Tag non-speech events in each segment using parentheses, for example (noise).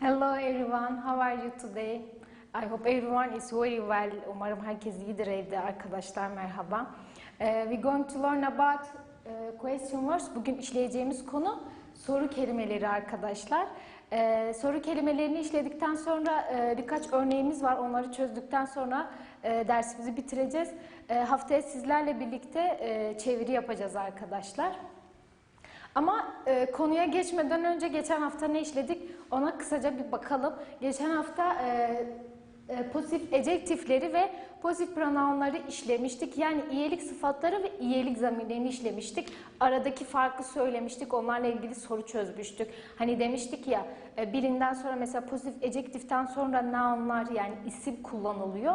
Hello everyone, how are you today? I hope everyone is very well. Umarım herkes iyidir evde arkadaşlar merhaba. Uh, we're going to learn about uh, question words. Bugün işleyeceğimiz konu soru kelimeleri arkadaşlar. Uh, soru kelimelerini işledikten sonra uh, birkaç örneğimiz var. Onları çözdükten sonra uh, dersimizi bitireceğiz. Uh, haftaya sizlerle birlikte uh, çeviri yapacağız arkadaşlar. Ama e, konuya geçmeden önce geçen hafta ne işledik ona kısaca bir bakalım. Geçen hafta e, e, pozitif ecektifleri ve pozitif pronounları işlemiştik. Yani iyilik sıfatları ve iyilik zamirlerini işlemiştik. Aradaki farkı söylemiştik. Onlarla ilgili soru çözmüştük. Hani demiştik ya e, birinden sonra mesela pozitif ecektiften sonra nounlar yani isim kullanılıyor.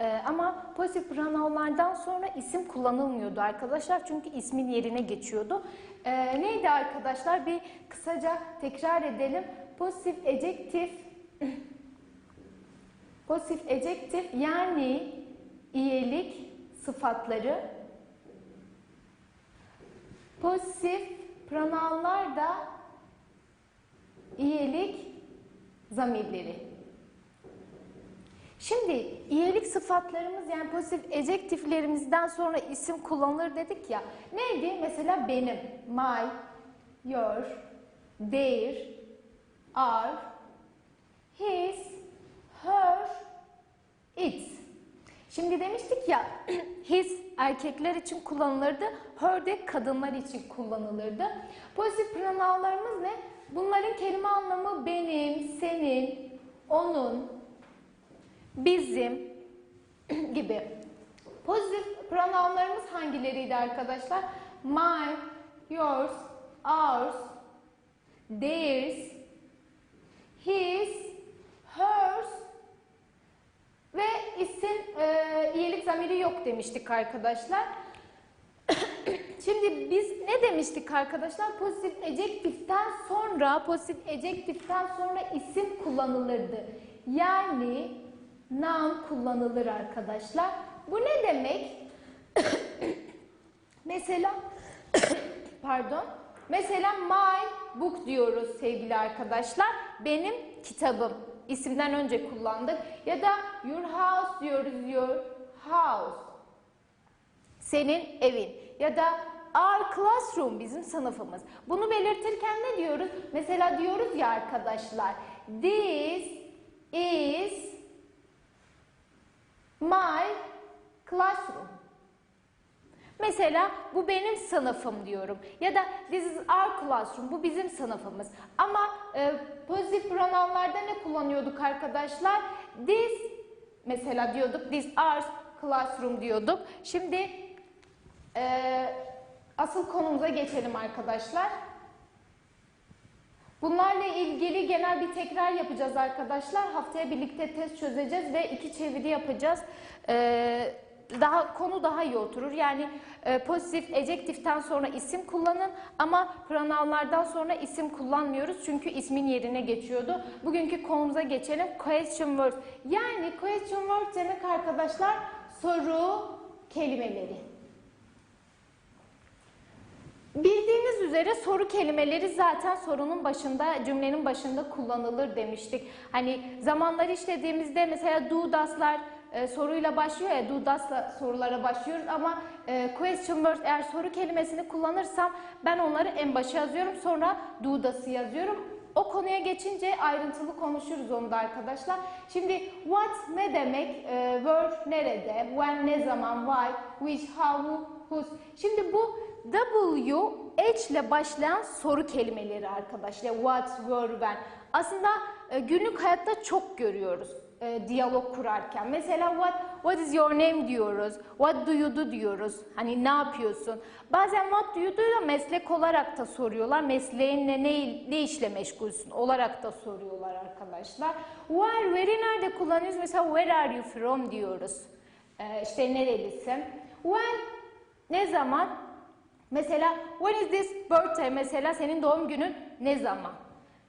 Ee, ama pozitif pronounlardan sonra isim kullanılmıyordu arkadaşlar çünkü ismin yerine geçiyordu. Ee, neydi arkadaşlar? Bir kısaca tekrar edelim. Pozitif ejektif (laughs) pozitif ejektif yani iyilik sıfatları pozitif pronounlar da iyilik zamirleri. Şimdi iyilik sıfatlarımız yani pozitif ejektiflerimizden sonra isim kullanılır dedik ya. Neydi? Mesela benim, my, your, their, our, his, her, its. Şimdi demiştik ya (clears throat) his erkekler için kullanılırdı, her de kadınlar için kullanılırdı. Pozitif pronounlarımız ne? Bunların kelime anlamı benim, senin, onun, bizim (clears throat) gibi. Pozitif pronounlarımız hangileriydi arkadaşlar? My, yours, ours, theirs, his, hers ve isim e, iyilik zamiri yok demiştik arkadaşlar. (coughs) Şimdi biz ne demiştik arkadaşlar? Pozitif ejektiften sonra pozitif ejektiften sonra isim kullanılırdı. Yani noun kullanılır arkadaşlar. Bu ne demek? (coughs) mesela (coughs) pardon. Mesela my book diyoruz sevgili arkadaşlar. Benim kitabım. İsimden önce kullandık. Ya da your house diyoruz. Your house. Senin evin. Ya da our classroom bizim sınıfımız. Bunu belirtirken ne diyoruz? Mesela diyoruz ya arkadaşlar. This is my classroom. Mesela bu benim sınıfım diyorum. Ya da this is our classroom. Bu bizim sınıfımız. Ama e, pozitif pronounlarda ne kullanıyorduk arkadaşlar? This mesela diyorduk. This our classroom diyorduk. Şimdi e, asıl konumuza geçelim arkadaşlar. Bunlarla ilgili genel bir tekrar yapacağız arkadaşlar. Haftaya birlikte test çözeceğiz ve iki çeviri yapacağız. Ee, daha konu daha iyi oturur. Yani e, pozitif ejektiften sonra isim kullanın ama pronounlardan sonra isim kullanmıyoruz çünkü ismin yerine geçiyordu. Bugünkü konumuza geçelim. Question words. Yani question words demek arkadaşlar soru kelimeleri. Bildiğiniz üzere soru kelimeleri zaten sorunun başında, cümlenin başında kullanılır demiştik. Hani zamanları işlediğimizde mesela do does'lar e, soruyla başlıyor ya, do does'la sorulara başlıyoruz ama e, question word eğer soru kelimesini kullanırsam ben onları en başa yazıyorum sonra do does'ı yazıyorum. O konuya geçince ayrıntılı konuşuruz onu da arkadaşlar. Şimdi what ne demek? E, where nerede? When ne zaman? Why? Which? How? Who? Whose? Şimdi bu W, H ile başlayan soru kelimeleri arkadaşlar. What, where, when. Aslında günlük hayatta çok görüyoruz e, diyalog kurarken. Mesela what, what is your name diyoruz. What do you do diyoruz. Hani ne yapıyorsun? Bazen what do you do da meslek olarak da soruyorlar. Mesleğinle ne, ne işle meşgulsün olarak da soruyorlar arkadaşlar. Where, where'i nerede kullanıyoruz? Mesela where are you from diyoruz. E, işte nerelisin? When, ne zaman? Mesela when is this birthday? Mesela senin doğum günün ne zaman?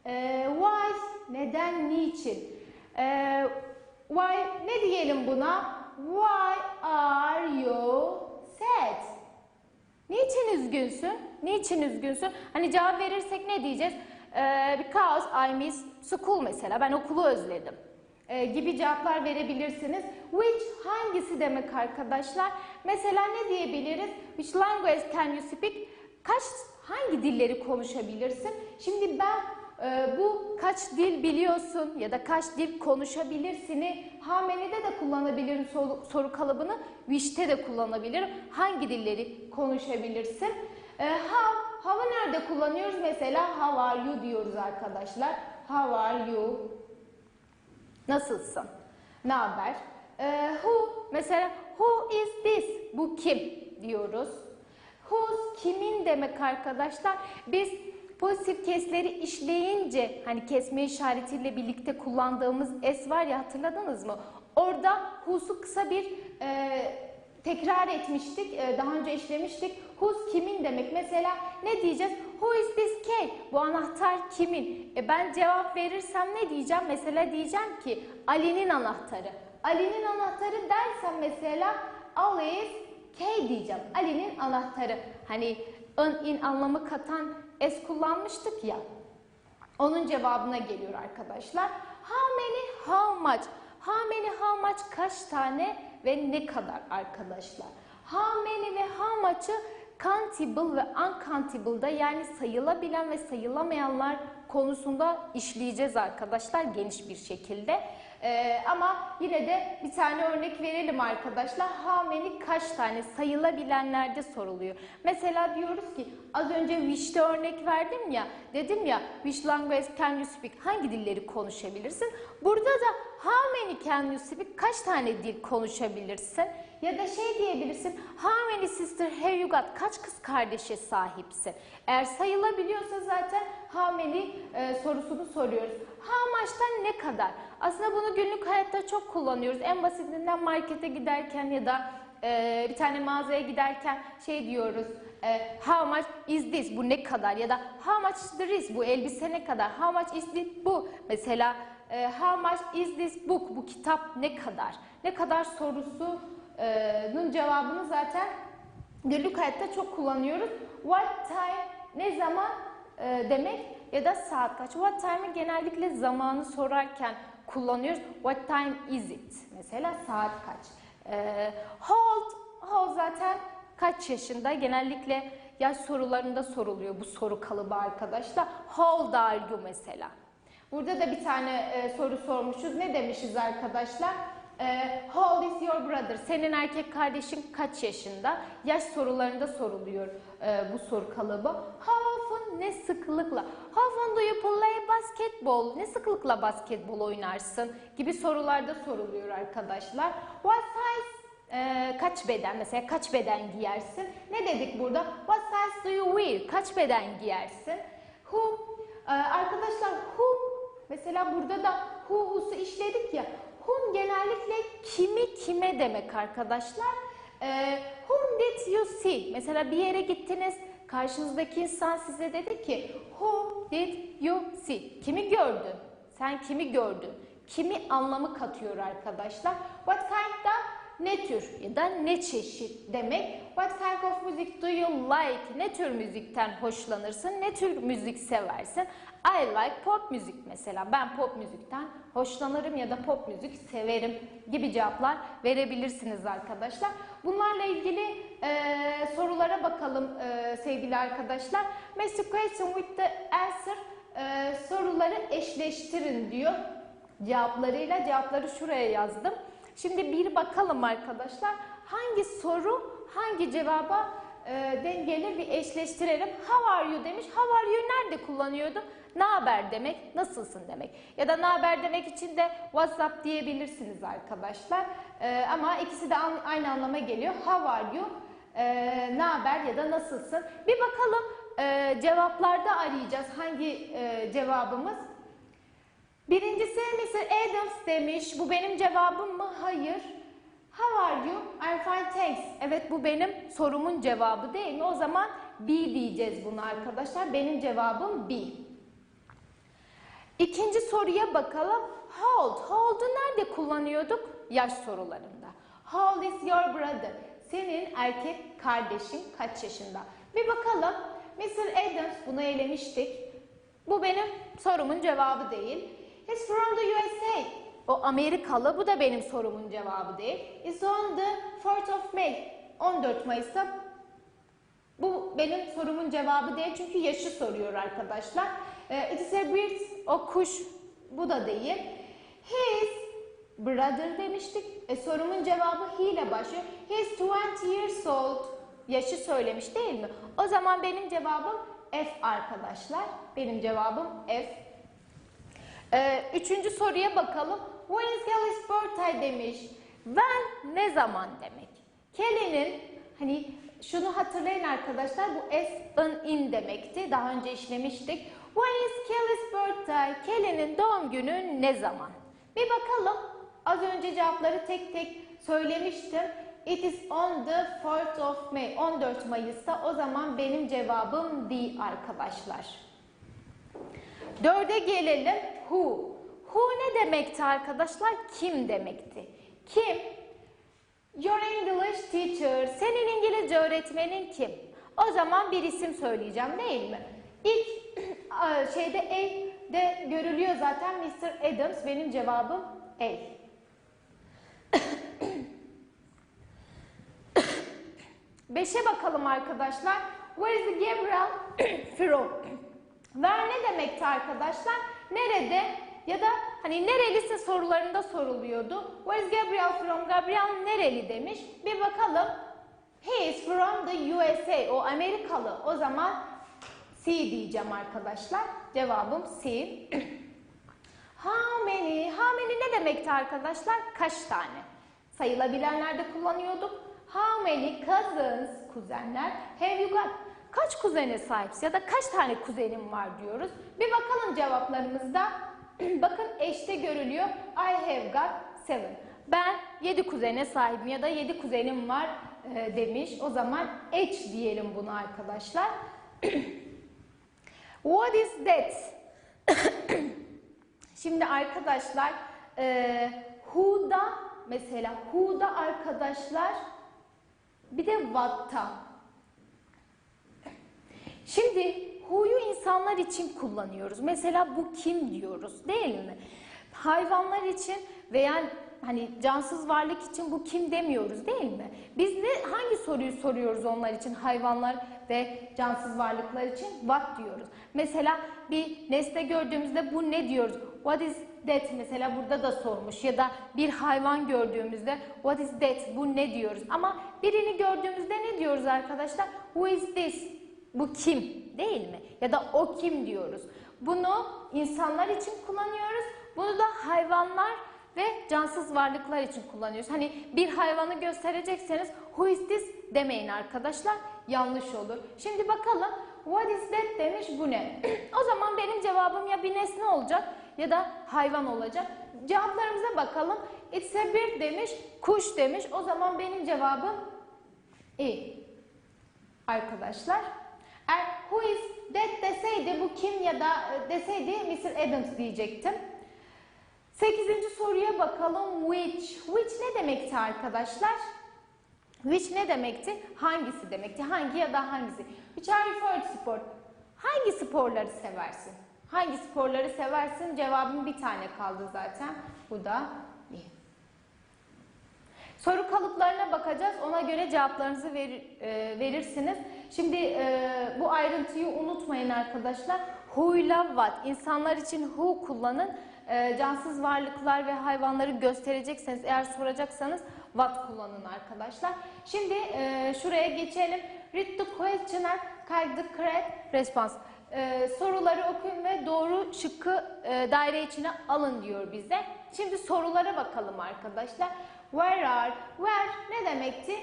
Ee, why? Neden? Niçin? Ee, why? Ne diyelim buna? Why are you sad? Niçin üzgünsün? Niçin üzgünsün? Hani cevap verirsek ne diyeceğiz? Ee, because I miss school mesela. Ben okulu özledim. Ee, gibi cevaplar verebilirsiniz. Which hangisi demek arkadaşlar? Mesela ne diyebiliriz? Which language can you speak? Kaç hangi dilleri konuşabilirsin? Şimdi ben e, bu kaç dil biliyorsun ya da kaç dil konuşabilirsini hamenide de kullanabilirim soru, soru kalıbını, wish'te de kullanabilirim. Hangi dilleri konuşabilirsin? E, how, how'ı nerede kullanıyoruz? Mesela how are you diyoruz arkadaşlar. How are you? Nasılsın? Ne haber? E, who, mesela who is this? Bu kim diyoruz. Whose kimin demek arkadaşlar? Biz pozitif kesleri işleyince hani kesme işaretiyle birlikte kullandığımız s var ya hatırladınız mı? Orada who'su kısa bir e, tekrar etmiştik. e, daha önce işlemiştik. Whose kimin demek? Mesela ne diyeceğiz? Who is this key? Bu anahtar kimin? E ben cevap verirsem ne diyeceğim? Mesela diyeceğim ki Ali'nin anahtarı. Ali'nin anahtarı dersem mesela Alice K diyeceğim. Ali'nin anahtarı. Hani ön in anlamı katan s kullanmıştık ya. Onun cevabına geliyor arkadaşlar. How many, how much? How many, how much kaç tane ve ne kadar arkadaşlar? How many ve how much'ı countable ve uncountable'da yani sayılabilen ve sayılamayanlar konusunda işleyeceğiz arkadaşlar geniş bir şekilde. Ee, ama yine de bir tane örnek verelim arkadaşlar. How many kaç tane sayılabilenlerde soruluyor. Mesela diyoruz ki az önce wish'te örnek verdim ya. Dedim ya which language can you speak? Hangi dilleri konuşabilirsin? Burada da how many can you speak? Kaç tane dil konuşabilirsin? Ya da şey diyebilirsin. How many sister have you got? Kaç kız kardeşe sahipsin? Eğer sayılabiliyorsa zaten how many e, sorusunu soruyoruz. How much'tan ne kadar? Aslında bunu günlük hayatta çok kullanıyoruz. En basitinden markete giderken ya da e, bir tane mağazaya giderken şey diyoruz. E, how much is this? Bu ne kadar? Ya da how much is this? Bu elbise ne kadar? How much is this? Bu. Mesela e, how much is this book? Bu kitap ne kadar? Ne kadar sorusunun cevabını zaten günlük hayatta çok kullanıyoruz. What time? Ne zaman e, demek? Ya da saat kaç? What time'ı genellikle zamanı sorarken kullanıyoruz. What time is it? Mesela saat kaç? E, hold, hold zaten kaç yaşında? Genellikle yaş sorularında soruluyor bu soru kalıbı arkadaşlar. How old are you mesela? Burada da bir tane e, soru sormuşuz. Ne demişiz arkadaşlar? E, how old is your brother? Senin erkek kardeşin kaç yaşında? Yaş sorularında soruluyor e, bu soru kalıbı. How often? Ne sıklıkla? How often do you play basketball? Ne sıklıkla basketbol oynarsın? Gibi sorularda soruluyor arkadaşlar. What size? Ee, kaç beden mesela kaç beden giyersin? Ne dedik burada? What size do you wear? Kaç beden giyersin? Who? Ee, arkadaşlar who mesela burada da who who'su işledik ya. Whom genellikle kimi kime demek arkadaşlar. Ee, whom did you see? Mesela bir yere gittiniz karşınızdaki insan size dedi ki who did you see? Kimi gördün? Sen kimi gördün? Kimi anlamı katıyor arkadaşlar. What kind da ne tür ya da ne çeşit demek. What kind of music do you like? Ne tür müzikten hoşlanırsın? Ne tür müzik seversin? I like pop müzik mesela. Ben pop müzikten hoşlanırım ya da pop müzik severim gibi cevaplar verebilirsiniz arkadaşlar. Bunlarla ilgili e, sorulara bakalım e, sevgili arkadaşlar. Match question with the answer. E, soruları eşleştirin diyor cevaplarıyla. Cevapları şuraya yazdım. Şimdi bir bakalım arkadaşlar. Hangi soru hangi cevaba e, denk gelir bir eşleştirelim. How are you demiş. How are you nerede kullanıyordu? Ne haber demek, nasılsın demek. Ya da ne haber demek için de WhatsApp diyebilirsiniz arkadaşlar. E, ama ikisi de aynı anlama geliyor. How are you? E, ne haber ya da nasılsın? Bir bakalım e, cevaplarda arayacağız hangi e, cevabımız. Birincisi Mr. Adams demiş. Bu benim cevabım mı? Hayır. How are you? I'm fine thanks. Evet bu benim sorumun cevabı değil mi? O zaman B diyeceğiz bunu arkadaşlar. Benim cevabım B. İkinci soruya bakalım. How old? How old'u nerede kullanıyorduk? Yaş sorularında. How is your brother? Senin erkek kardeşin kaç yaşında? Bir bakalım. Mr. Adams bunu elemiştik. Bu benim sorumun cevabı değil. He's from the USA. O Amerikalı. Bu da benim sorumun cevabı değil. It's on the 4th of May. 14 Mayıs'ta bu benim sorumun cevabı değil çünkü yaşı soruyor arkadaşlar. Ee, it is a bird, o kuş. Bu da değil. His brother demiştik. E, sorumun cevabı he ile başlıyor. He is 20 years old. Yaşı söylemiş değil mi? O zaman benim cevabım F arkadaşlar. Benim cevabım F. Ee, üçüncü soruya bakalım. When is Kelly's birthday demiş. When ne zaman demek. Kelly'nin hani şunu hatırlayın arkadaşlar bu S in, in demekti. Daha önce işlemiştik. When is Kelly's birthday? Kelly'nin doğum günü ne zaman? Bir bakalım. Az önce cevapları tek tek söylemiştim. It is on the 4th of May. 14 Mayıs'ta. O zaman benim cevabım D arkadaşlar. Dörde gelelim. Who. Who ne demekti arkadaşlar? Kim demekti. Kim? Your English teacher. Senin İngilizce öğretmenin kim? O zaman bir isim söyleyeceğim değil mi? İlk (clears throat) şeyde A de görülüyor zaten Mr. Adams. Benim cevabım A. (clears throat) Beşe bakalım arkadaşlar. Where is Gabriel (clears throat) from? Where ne demekti arkadaşlar? Nerede ya da hani nerelisin sorularında soruluyordu. Where is Gabriel from? Gabriel nereli demiş. Bir bakalım. He is from the USA. O Amerikalı. O zaman C diyeceğim arkadaşlar. Cevabım C. (clears throat) How many? How many ne demekti arkadaşlar? Kaç tane? Sayılabilenlerde kullanıyorduk. How many cousins, kuzenler, have you got? Kaç kuzene sahipsin ya da kaç tane kuzenim var diyoruz. Bir bakalım cevaplarımızda. (clears throat) Bakın eşte görülüyor. I have got seven. Ben yedi kuzene sahibim ya da yedi kuzenim var e, demiş. O zaman H diyelim bunu arkadaşlar. (clears throat) What is that? (clears throat) Şimdi arkadaşlar e, who'da mesela who'da arkadaşlar bir de what'ta. Şimdi who'yu insanlar için kullanıyoruz. Mesela bu kim diyoruz değil mi? Hayvanlar için veya hani cansız varlık için bu kim demiyoruz değil mi? Biz ne hangi soruyu soruyoruz onlar için hayvanlar ve cansız varlıklar için what diyoruz. Mesela bir nesne gördüğümüzde bu ne diyoruz? What is that mesela burada da sormuş ya da bir hayvan gördüğümüzde what is that bu ne diyoruz? Ama birini gördüğümüzde ne diyoruz arkadaşlar? Who is this? Bu kim değil mi? Ya da o kim diyoruz. Bunu insanlar için kullanıyoruz. Bunu da hayvanlar ve cansız varlıklar için kullanıyoruz. Hani bir hayvanı gösterecekseniz who is this demeyin arkadaşlar. Yanlış olur. Şimdi bakalım what is that demiş bu ne? (clears throat) o zaman benim cevabım ya bir nesne olacak ya da hayvan olacak. Cevaplarımıza bakalım. It's a bird demiş, kuş demiş. O zaman benim cevabım E. Arkadaşlar. Eğer who is that deseydi bu kim ya da e, deseydi Mr. Adams diyecektim. Sekizinci soruya bakalım. Which. Which ne demekti arkadaşlar? Which ne demekti? Hangisi demekti? Hangi ya da hangisi? Which are your favorite sport? Hangi sporları seversin? Hangi sporları seversin? Cevabım bir tane kaldı zaten. Bu da. Soru kalıplarına bakacağız. Ona göre cevaplarınızı verir, e, verirsiniz. Şimdi e, bu ayrıntıyı unutmayın arkadaşlar. Who ile what. İnsanlar için who kullanın. E, cansız varlıklar ve hayvanları gösterecekseniz, eğer soracaksanız what kullanın arkadaşlar. Şimdi e, şuraya geçelim. Read the question and correct the correct response. E, soruları okuyun ve doğru şıkkı e, daire içine alın diyor bize. Şimdi sorulara bakalım arkadaşlar. Where are? Where ne demekti?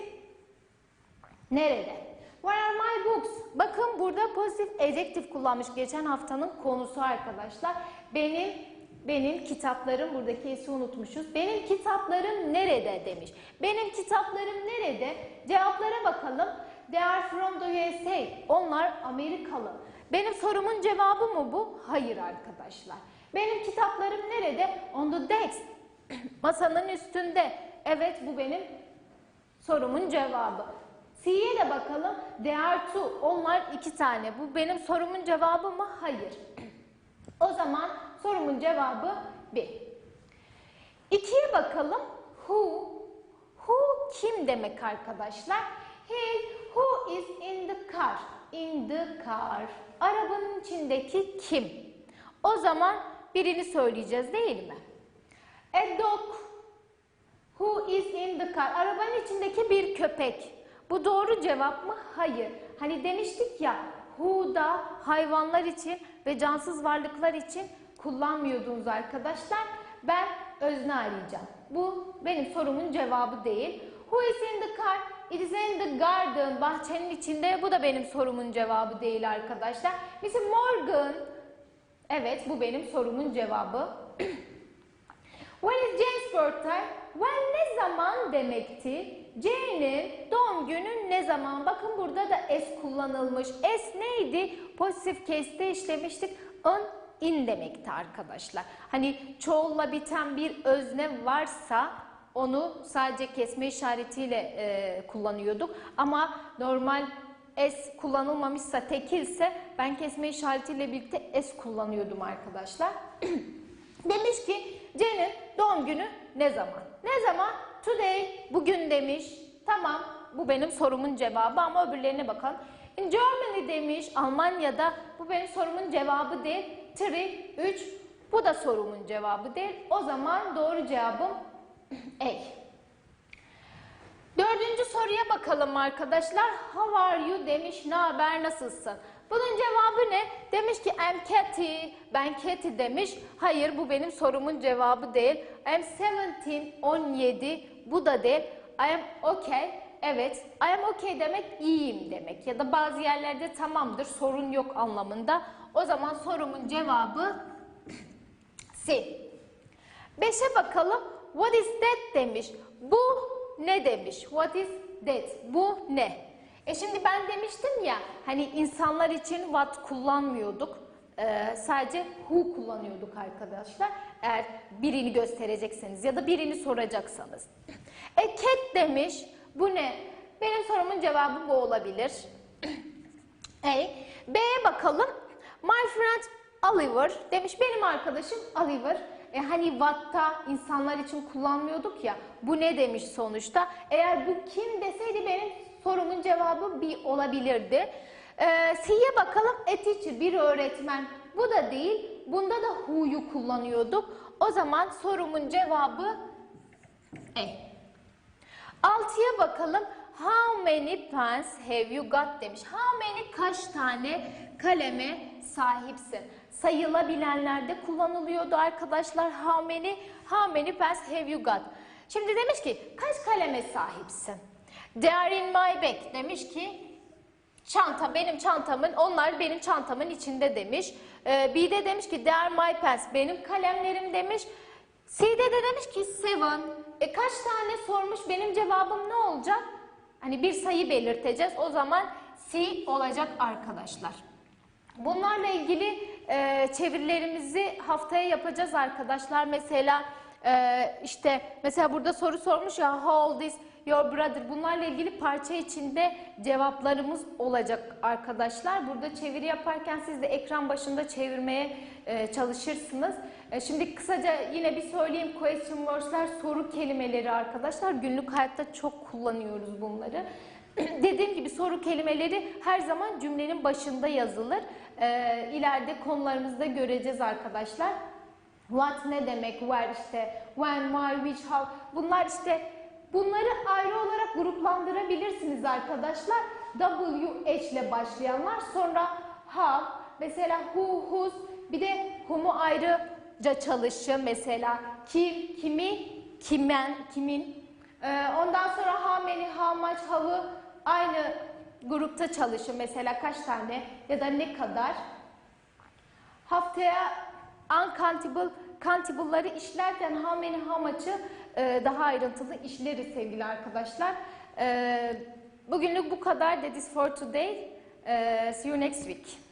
Nerede? Where are my books? Bakın burada pozitif adjektif kullanmış geçen haftanın konusu arkadaşlar. Benim benim kitaplarım buradaki esi unutmuşuz. Benim kitaplarım nerede demiş. Benim kitaplarım nerede? Cevaplara bakalım. They are from the USA. Onlar Amerikalı. Benim sorumun cevabı mı bu? Hayır arkadaşlar. Benim kitaplarım nerede? On the desk. (clears throat) Masanın üstünde. Evet bu benim sorumun cevabı. C'ye de bakalım. They are. Onlar iki tane. Bu benim sorumun cevabı mı? Hayır. O zaman sorumun cevabı 1. İkiye bakalım. Who? Who kim demek arkadaşlar? He, who is in the car? In the car. Arabanın içindeki kim? O zaman birini söyleyeceğiz değil mi? A dog. Who is in the car? Arabanın içindeki bir köpek. Bu doğru cevap mı? Hayır. Hani demiştik ya who da hayvanlar için ve cansız varlıklar için kullanmıyordunuz arkadaşlar. Ben özne arayacağım. Bu benim sorumun cevabı değil. Who is in the car? It is in the garden. Bahçenin içinde. Bu da benim sorumun cevabı değil arkadaşlar. Mrs. Morgan. Evet bu benim sorumun cevabı. (clears throat) When is Jane's birthday? When ne zaman demekti? Jane'in doğum günü ne zaman? Bakın burada da s kullanılmış. S neydi? Pozitif case'te işlemiştik. On in demekti arkadaşlar. Hani çoğulla biten bir özne varsa onu sadece kesme işaretiyle e, kullanıyorduk. Ama normal S kullanılmamışsa tekilse ben kesme işaretiyle birlikte S kullanıyordum arkadaşlar. (clears throat) Demiş ki Cenin doğum günü ne zaman? Ne zaman? Today, bugün demiş. Tamam, bu benim sorumun cevabı ama öbürlerine bakalım. In Germany demiş, Almanya'da. Bu benim sorumun cevabı değil. Three, 3, bu da sorumun cevabı değil. O zaman doğru cevabım A. Dördüncü soruya bakalım arkadaşlar. How are you demiş. Ne haber nasılsın? Bunun cevabı ne? Demiş ki I'm Katy. Ben Katy demiş. Hayır bu benim sorumun cevabı değil. I'm 17. 17. Bu da değil. I am okay. Evet. I am okay demek iyiyim demek. Ya da bazı yerlerde tamamdır sorun yok anlamında. O zaman sorumun cevabı C. Beşe bakalım. What is that demiş. Bu ne demiş? What is that? Bu ne? E şimdi ben demiştim ya hani insanlar için what kullanmıyorduk. Ee, sadece who kullanıyorduk arkadaşlar. Eğer birini gösterecekseniz ya da birini soracaksanız. E cat demiş. Bu ne? Benim sorumun cevabı bu olabilir. (clears throat) E, B'ye bakalım. My friend Oliver demiş benim arkadaşım Oliver. E hani Watt'ta insanlar için kullanmıyorduk ya. Bu ne demiş sonuçta? Eğer bu kim deseydi benim sorumun cevabı bir olabilirdi. E, C'ye bakalım. Teacher bir öğretmen. Bu da değil. Bunda da who'yu kullanıyorduk. O zaman sorumun cevabı E. Altıya bakalım. How many pens have you got demiş. How many kaç tane kaleme sahipsin? Sayılabilenlerde kullanılıyordu arkadaşlar. How many, how many pens have you got? Şimdi demiş ki kaç kaleme sahipsin? They are in my bag. Demiş ki çanta benim çantamın, onlar benim çantamın içinde demiş. Ee, B'de demiş ki they are my pens. Benim kalemlerim demiş. C'de de demiş ki seven. E kaç tane sormuş benim cevabım ne olacak? Hani bir sayı belirteceğiz. O zaman C olacak arkadaşlar. Bunlarla ilgili e, çevirilerimizi haftaya yapacağız arkadaşlar. Mesela e, işte mesela burada soru sormuş ya how old is your brother? Bunlarla ilgili parça içinde cevaplarımız olacak arkadaşlar. Burada çeviri yaparken siz de ekran başında çevirmeye e, çalışırsınız. E, şimdi kısaca yine bir söyleyeyim question words'ler soru kelimeleri arkadaşlar. Günlük hayatta çok kullanıyoruz bunları. (clears throat) Dediğim gibi soru kelimeleri her zaman cümlenin başında yazılır. Ee, ileride konularımızda göreceğiz arkadaşlar. What ne demek, where işte, when, why, which, how. Bunlar işte bunları ayrı olarak gruplandırabilirsiniz arkadaşlar. W, H ile başlayanlar. Sonra how, mesela who, whose, bir de whom'u ayrıca çalışı mesela kim, kimi, kimen, kimin. Ee, ondan sonra how many, how much, how'ı aynı grupta çalışın mesela kaç tane ya da ne kadar. Haftaya uncountable, countable'ları işlerken how many, how much'ı e, daha ayrıntılı işleriz sevgili arkadaşlar. E, bugünlük bu kadar. That is for today. E, see you next week.